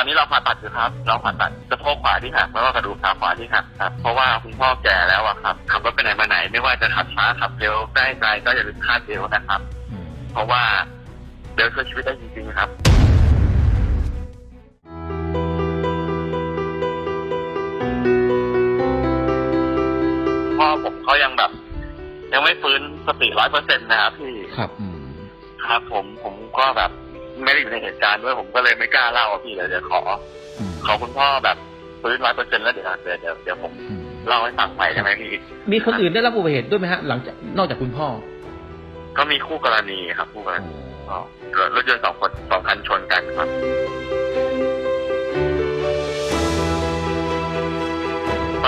ตอนนี้เราผ่าตัดอยู่ครับเราผ่าตัดสะโพกขวาที่หักแล้วก็กระดูกขาขวาที่หักครับเพราะว่าคุณพ่อแก่แล้วอะครับขับรถไปไหนมาไหนไม่ว่าจะขับช้าขับเร็วใกล้ไกลก็อย่าลืมคาดเบลต์นะครับอืมเพราะว่าเบลต์ช่วยชีวิตได้จริงๆครับพ่อผมเขายังแบบ ยังไม่ฟื้นสติร้อยเปอร์เซ็นต์นะครับพี่ครับอืมครับผมผมก็แบบ ไม่ได้อยู่ในเหตุการณ์ด้วยผมก็เลยไม่กล้าเล่าอะพี่เลยเดี๋ยวขออืมขอคุณพ่อแบบฟื้นร้อยเปอร์เซ็นต์แล้วเดี๋ยวเดี๋ยวเดี๋ยวเดี๋ยวผมอืมเล่าให้ฟังใหม่ได้ไหมพี่ มีคนอื่นได้รับอุบัติเหตุด้วยไหมฮะ หลังจากนอกจากคุณพ่อ ก็มีคู่กรณีครับคู่กรอ๋ณีอก็เกิดรถยนต์สองคนสองคันชนกันครับ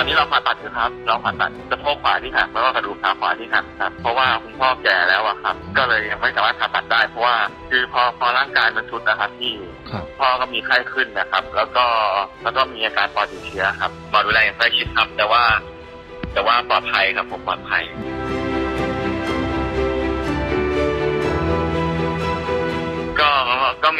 อนนี้เราผ่าตัดอยู่ครับเราผ่าตัดสะโพกขวาที่หักแล้วก็กระดูกขาขวาที่หักครับเพราะว่าคุณพ่อแก่แล้วอะครับ ก็เลยยังไม่สามารถผ่าตัดได้ เพราะว่าคือพอพอร่างกายมันทรุดนะครับที่ครับพ่อก็มีไข้ขึ้นนะครับ แล้วก็แล้วก็มีอาการปอดติดเชื้อครับหมอดูแลอย่างใกล้ชิดครับ แต่ว่า แต่ว่าปลอดภัยครับผมปลอดภัย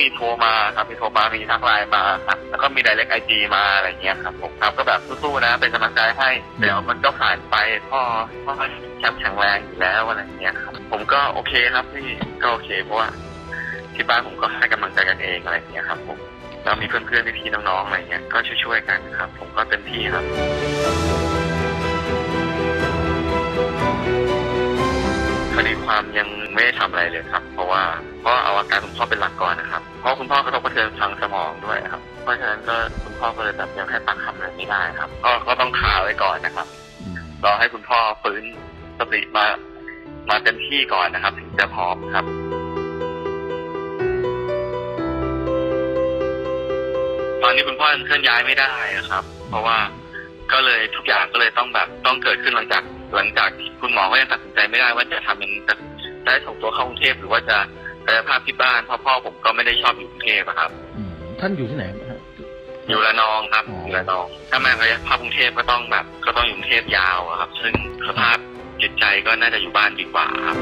มีโทรมาครับมีโทรมามีทักไลน์มาครับแล้วก็มี direct IG มาอะไรเงี้ยครับผมครับก็แบบสู้ๆนะ เป็นกำลังใจให้ เดี๋ยวมันก็ผ่านไปพ่อพ่อแข็งแข็งแรงอยู่แล้วอะไรเงี้ยครับผมก็โอเคครับพี่ก็โอเคเพราะว่าที่บ้านผมก็ให้กำลังใจกันเองอะไรเงี้ยครับผมเรามีเพื่อนๆพี่ๆน้องๆอะไรเงี้ยก็ช่วยๆกันครับ ผมก็เต็มที่ครับ คดีความยังไม่ได้ทำอะไรเลยครับ เพราะว่าเพราะเอาอาการคุณพ่อเป็นหลักก่อนนะครับเพราะคุณพ่อกระทบกระเทือนทางสมองด้วยครับ เพราะฉะนั้นก็คุณพ่อก็เลยแบบยังให้ปากคำอะไรไม่ได้ครับ ก็ก็ต้องขาไว้ก่อนนะครับอืมรอให้คุณพ่อฟื้นสติมามาเต็มที่ก่อนนะครับ ถึงจะพร้อมครับตอนนี้คุณพ่อยังเคลื่อนย้ายไม่ได้นะครับ เพราะว่าก็เลยทุกอย่างก็เลยต้องแบบต้องเกิดขึ้นหลังจาก หลังจากที่คุณหมอก็ยังตัดสินใจไม่ได้ว่าจะทำยังจะ จะได้ส่งตัวเข้ากรุงเทพหรือว่าจะกายภาพที่บ้านเพราะพ่อผมก็ไม่ได้ชอบอยู่กรุงเทพอะครับ อืมท่านอยู่ที่ไหนฮะอยู่ระนองครับอ๋อออ ยู่ระนอง ถ้ามากายภาพกรุงเทพก็ต้องแบบ ก็ต้องอยู่กรุงเทพยาวอะครับ ซึ่งสภาพจิตใจก็น่าจะอยู่บ้านดีกว่าครับ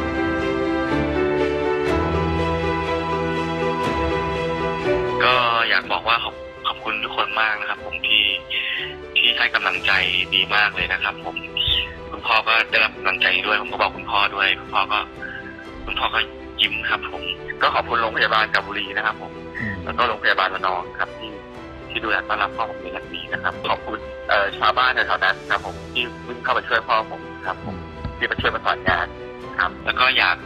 ก็อยากบอกว่าขอบขอบคุณทุกคนมากนะครับ ผมที่ที่ให้กำลังใจดีมากเลยนะครับ ผม คุณพ่อก็ได้รับกำลังใจด้วย ผมก็บอกคุณพ่อด้วย คุณพ่อก็ คุณพ่อก็ยิ้มครับ ผม ก็ขอบคุณโรงพยาบาลกับบุรีนะครับผมอืมแล้วก็โรงพยาบาลระนองครับที่ที่ดูแลต้อนรับพ่อผมเป็นอย่างดีนะครับ ขอบคุณเอ่อชาวบ้านแถวๆนั้นครับ ผมที่วิ่งเข้ามาช่วยพ่อผมครับอืมที่มาช่วยมาสอนงานครับ แล้วก็อยาก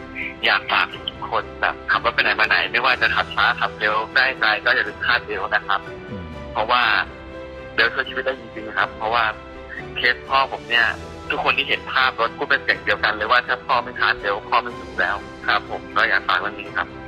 อยากฝากทุกคนแบบขับรถไปไหนมาไหน ไม่ว่าจะขับช้าขับเร็วใกล้ไกลก็อย่าลืมคาดเบลต์นะครับอืมเพราะว่าเบลต์ช่วยชีวิตได้จริงๆครับ เพราะว่าเคสพ่อผมเนี่ย ทุกคนที่เห็นภาพรถพูดเป็นเสียงเดียวกันเลยว่าถ้าพ่อไม่ขาดเดี๋ยวพ่อไม่ถึงแล้วครับ ผมก็อยากฝากเรื่องนี้ครับ